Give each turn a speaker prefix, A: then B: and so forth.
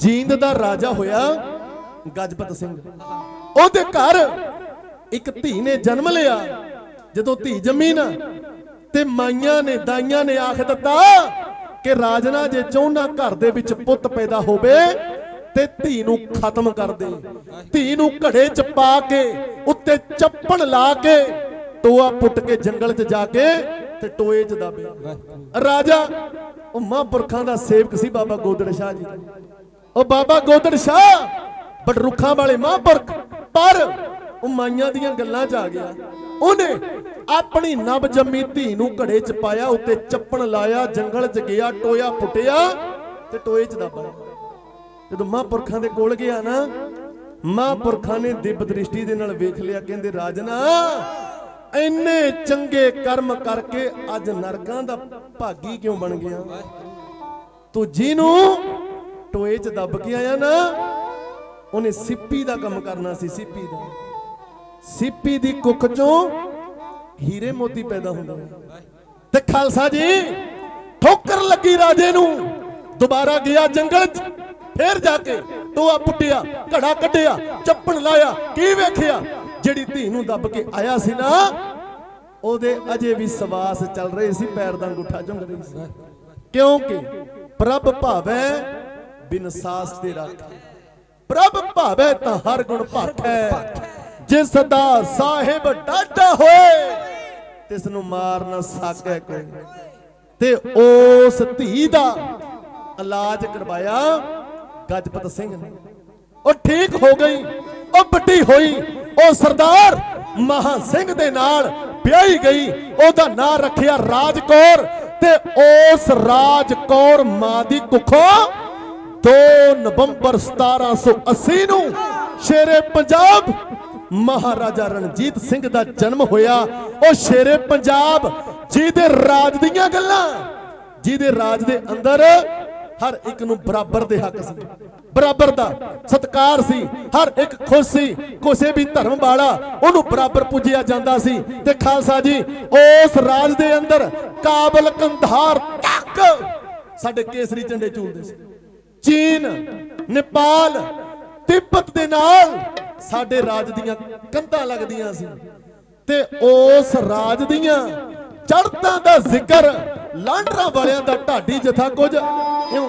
A: ਜੀਂਦ ਦਾ ਰਾਜਾ ਹੋਇਆ ਗਜਪਤ ਸਿੰਘ। ਉਹਦੇ ਘਰ ਇੱਕ ਧੀ ਨੇ ਜਨਮ ਲਿਆ। ਜਦੋਂ ਧੀ ਜੰਮੀ ਨਾ ਤੇ ਮਾਈਆਂ ਨੇ, ਦਾਈਆਂ ਨੇ ਆਖ ਦਿੱਤਾ ਕਿ ਰਾਜਨਾ, ਜੇ ਚਾਹੁੰਨਾ ਘਰ ਦੇ ਵਿੱਚ ਪੁੱਤ ਪੈਦਾ ਹੋਵੇ ਤੇ ਧੀ ਨੂੰ ਖਤਮ ਕਰ ਦੇ। ਧੀ ਨੂੰ ਘੜੇ ਚ ਪਾ ਕੇ, ਉੱਤੇ ਚੱਪਣ ਲਾ ਕੇ, ਟੋਆ ਪੁੱਟ ਕੇ ਜੰਗਲ 'ਚ ਜਾ ਕੇ ਤੇ ਟੋਏ 'ਚ ਦੱਬੇ। ਰਾਜਾ, ਉਹ ਮਹਾਂਪੁਰਖਾਂ ਦਾ ਸੇਵਕ ਸੀ ਬਾਬਾ ਗੋਦੜ ਸ਼ਾਹ ਜੀ। ਉਹ ਬਾਬਾ ਗੋਦੜ ਸ਼ਾਹ ਬੜ ਰੁੱਖਾਂ ਵਾਲੇ ਮਹਾਂਪੁਰਖ, ਪਰ ਉਹ ਮਾਈਆਂ ਦੀਆਂ ਗੱਲਾਂ 'ਚ ਆ ਗਿਆ। ਉਹਨੇ ਆਪਣੀ ਨਵ ਜੰਮੀ ਧੀ ਨੂੰ ਘੜੇ 'ਚ ਪਾਇਆ, ਉੱਤੇ ਚੱਪਣ ਲਾਇਆ, ਜੰਗਲ 'ਚ ਗਿਆ, ਟੋਇਆ ਪੁੱਟਿਆ ਤੇ ਟੋਏ 'ਚ ਦੱਬਿਆ ਜਦੋਂ ਮਹਾਂਪੁਰਖਾਂ ਦੇ ਕੋਲ ਗਿਆ ਨਾ, ਮਹਾਂਪੁਰਖਾਂ ਨੇ ਦਿਵ ਦ੍ਰਿਸ਼ਟੀ ਦੇ ਨਾਲ ਵੇਖ ਲਿਆ, ਕਹਿੰਦੇ, ਰਾਜਨਾ, ਇੰਨੇ ਚੰਗੇ ਕਰਮ ਕਰਕੇ ਅੱਜ ਨਰਕਾਂ ਦਾ ਭਾਗੀ ਕਿਉਂ ਬਣ ਗਿਆ? ਤੂੰ ਜਿਹਨੂੰ ਟੋਏ 'ਚ ਦੱਬ ਕੇ ਆਇਆ ਨਾ, ਉਹਨੇ ਸਿੱਪੀ ਦਾ ਕੰਮ ਕਰਨਾ ਸੀ, ਸਿੱਪੀ ਦਾ। ਸਿੱਪੀ ਦੀ ਕੁੱਖ ਚੋਂ ਹੀਰੇ ਮੋਤੀ ਪੈਦਾ ਹੁੰਦੇ ਤੇ ਖਾਲਸਾ ਜੀ, ਠੋਕਰ ਲੱਗੀ ਰਾਜੇ ਨੂੰ। ਦੁਬਾਰਾ ਗਿਆ ਜੰਗਲ 'ਚ, ਫੇਰ ਜਾ ਕੇ ਟੋਆ ਪੁੱਟਿਆ, ਘੜਾ ਕੱਢਿਆ, ਚੱਪਣ ਲਾਇਆ, ਕੀ ਵੇਖਿਆ? ਜਿਹੜੀ ਧੀ ਨੂੰ ਦੱਬ ਕੇ ਆਇਆ ਸੀ ਨਾ, ਉਹਦੇ ਅਜੇ ਵੀ ਸਵਾਸ ਚੱਲ ਰਹੇ ਸੀ, ਪੈਰ ਦਾ ਅੰਗੂਠਾ ਝੁੰਗ ਰਹੀ ਸੀ। ਕਿਉਂਕਿ ਪ੍ਰਭ ਭਾਵੈ ਬਿਨ ਸਾਸ ਤੇ ਰੱਖ। ਪ੍ਰਭ ਭਾਵੈ ਤਾਂ ਹਰ ਗੁਣ ਭਾਖੈ ਜਿਸ ਦਾ ਸਾਹਿਬ ਡਾਢਾ ਹੋਏ, ਤਿਸ ਨੂੰ ਮਾਰ ਨਾ ਸਕੈ ਕੋਈ। ਤੇ ਉਸ ਧੀ ਦਾ ਇਲਾਜ ਕਰਵਾਇਆ ਗਜਪਤ ਸਿੰਘ ਨੇ। ਉਹ ਠੀਕ ਹੋ ਗਈ, ਉਹ ਵੱਡੀ ਹੋਈ, ਉਹ ਸਰਦਾਰ ਮਹਾ ਸਿੰਘ ਦੇ ਨਾਲ ਵਿਆਹੀ ਗਈ, ਉਹਦਾ ਨਾਂ ਰੱਖਿਆ ਰਾਜਕੌਰ। ਤੇ ਉਸ ਰਾਜਕੌਰ ਮਾਂ ਦੀ ਕੁੱਖੋਂ 2 ਨਵੰਬਰ 1780 ਨੂੰ ਸ਼ੇਰੇ ਪੰਜਾਬ ਮਹਾਰਾਜਾ ਰਣਜੀਤ ਸਿੰਘ ਦਾ ਜਨਮ ਹੋਇਆ। ਉਹ ਸ਼ੇਰੇ ਪੰਜਾਬ ਜਿਹਦੇ ਰਾਜ ਦੀਆਂ ਗੱਲਾਂ, ਜਿਹਦੇ ਰਾਜ ਦੇ ਅੰਦਰ ਹਰ ਇੱਕ ਨੂੰ ਬਰਾਬਰ ਦੇ ਹੱਕ ਸੀ, ਬਰਾਬਰ ਦਾ ਸਤਕਾਰ ਸੀ, ਹਰ ਇੱਕ ਖੁਸ਼ ਸੀ, ਕਿਸੇ ਵੀ ਧਰਮ ਵਾਲਾ ਉਹਨੂੰ ਬਰਾਬਰ ਪੁੱਜਿਆ ਜਾਂਦਾ ਸੀ। ਤੇ ਖਾਲਸਾ ਜੀ, ਉਸ ਰਾਜ ਦੇ ਅੰਦਰ ਕਾਬਲ ਕੰਧਾਰ ਤੱਕ ਸਾਡੇ ਕੇਸਰੀ ਝੰਡੇ ਝੂਲਦੇ ਸੀ। ਚੀਨ, ਨੇਪਾਲ, ਤਿੱਬਤ ਦੇ ਨਾਲ ਸਾਡੇ ਰਾਜ ਦੀਆਂ ਕੰਧਾਂ ਲੱਗਦੀਆਂ ਸੀ। ਤੇ ਉਸ ਰਾਜ ਦੀਆਂ ਚੜਤਾਂ ਦਾ ਜ਼ਿਕਰ ਲਾਂਡਰਾਂ ਵਾਲਿਆਂ ਦਾ ਢਾਡੀ ਜਥਾ ਕੁਝ ਇਉਂ